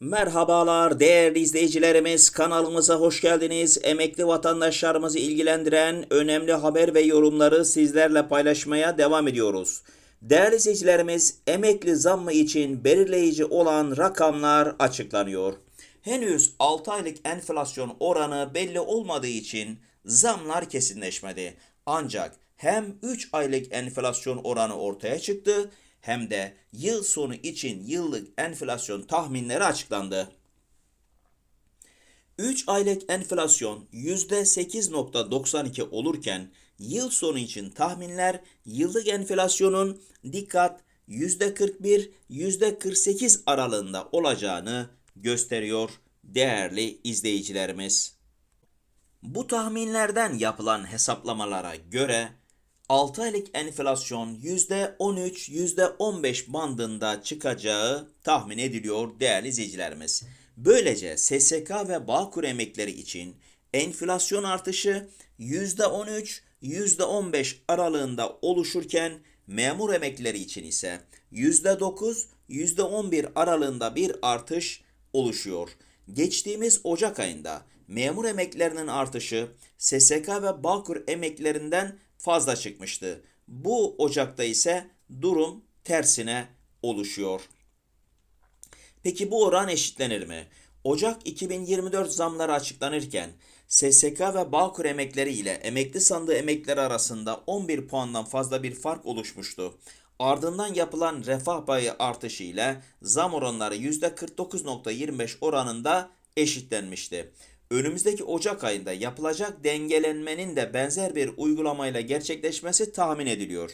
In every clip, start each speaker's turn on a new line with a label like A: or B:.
A: Merhabalar değerli izleyicilerimiz kanalımıza hoş geldiniz. Emekli vatandaşlarımızı ilgilendiren önemli haber ve yorumları sizlerle paylaşmaya devam ediyoruz. Değerli izleyicilerimiz emekli zammı için belirleyici olan rakamlar açıklanıyor. Henüz 6 aylık enflasyon oranı belli olmadığı için zamlar kesinleşmedi. Ancak hem 3 aylık enflasyon oranı ortaya çıktı hem de yıl sonu için yıllık enflasyon tahminleri açıklandı. 3 aylık enflasyon %8.92 olurken yıl sonu için tahminler yıllık enflasyonun dikkat %41 %48 aralığında olacağını gösteriyor değerli izleyicilerimiz. Bu tahminlerden yapılan hesaplamalara göre 6 aylık enflasyon %13, %15 bandında çıkacağı tahmin ediliyor değerli izleyicilerimiz. Böylece SSK ve Bağkur emekleri için enflasyon artışı %13, %15 aralığında oluşurken memur emeklileri için ise %9, %11 aralığında bir artış oluşuyor. Geçtiğimiz Ocak ayında memur emeklerinin artışı SSK ve Bağkur emeklerinden fazla çıkmıştı. Bu Ocak'ta ise durum tersine oluşuyor. Peki bu oran eşitlenir mi? Ocak 2024 zamları açıklanırken SSK ve Bağkur emekleri ile emekli sandığı emekleri arasında 11 puandan fazla bir fark oluşmuştu. Ardından yapılan refah payı artışı ile zam oranları %49.25 oranında eşitlenmişti. Önümüzdeki Ocak ayında yapılacak dengelenmenin de benzer bir uygulamayla gerçekleşmesi tahmin ediliyor.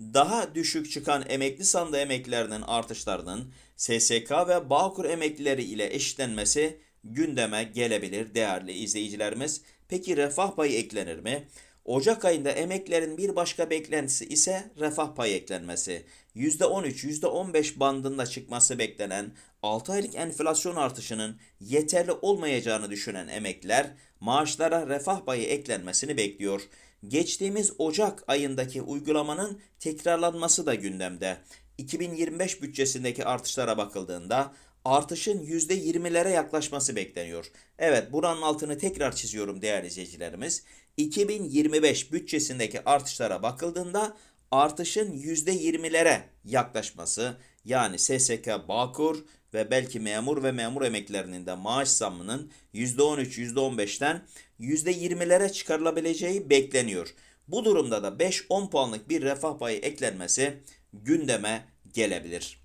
A: Daha düşük çıkan emekli sandığı emeklilerinin artışlarının SSK ve Bağkur emeklileri ile eşitlenmesi gündeme gelebilir değerli izleyicilerimiz. Peki refah payı eklenir mi? Ocak ayında emeklerin bir başka beklentisi ise refah payı eklenmesi. %13, %15 bandında çıkması beklenen 6 aylık enflasyon artışının yeterli olmayacağını düşünen emekliler maaşlara refah payı eklenmesini bekliyor. Geçtiğimiz Ocak ayındaki uygulamanın tekrarlanması da gündemde. 2025 bütçesindeki artışlara bakıldığında artışın %20'lere yaklaşması bekleniyor. Evet buranın altını tekrar çiziyorum değerli izleyicilerimiz. 2025 bütçesindeki artışlara bakıldığında artışın %20'lere yaklaşması yani SSK Bağkur ve belki memur ve memur emeklerinin de maaş zammının %13 %15'ten %20'lere çıkarılabileceği bekleniyor. Bu durumda da 5-10 puanlık bir refah payı eklenmesi gündeme gelebilir.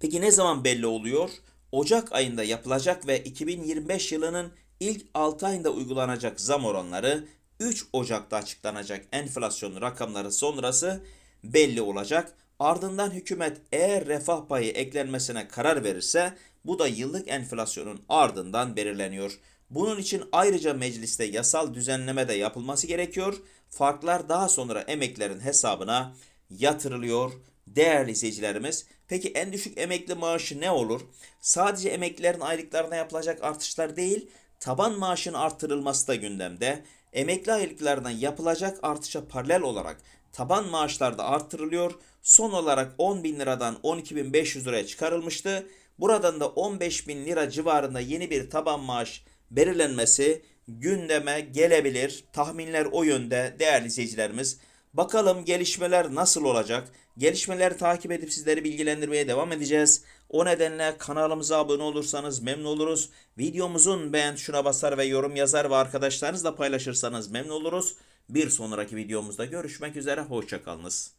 A: Peki ne zaman belli oluyor? Ocak ayında yapılacak ve 2025 yılının ilk 6 ayında uygulanacak zam oranları 3 Ocak'ta açıklanacak enflasyon rakamları sonrası belli olacak. Ardından hükümet eğer refah payı eklenmesine karar verirse bu da yıllık enflasyonun ardından belirleniyor. Bunun için ayrıca mecliste yasal düzenleme de yapılması gerekiyor. Farklar daha sonra emeklerin hesabına yatırılıyor değerli izleyicilerimiz. Peki en düşük emekli maaşı ne olur? Sadece emeklilerin aylıklarına yapılacak artışlar değil, taban maaşın artırılması da gündemde. Emekli aylıklarına yapılacak artışa paralel olarak taban maaşlar da artırılıyor. Son olarak 10 bin liradan 12.500 liraya çıkarılmıştı. Buradan da 15 bin lira civarında yeni bir taban maaş belirlenmesi gündeme gelebilir. Tahminler o yönde değerli izleyicilerimiz. Bakalım gelişmeler nasıl olacak? Gelişmeleri takip edip sizleri bilgilendirmeye devam edeceğiz. O nedenle kanalımıza abone olursanız memnun oluruz. Videomuzun beğen tuşuna basar ve yorum yazar ve arkadaşlarınızla paylaşırsanız memnun oluruz. Bir sonraki videomuzda görüşmek üzere. Hoşçakalınız.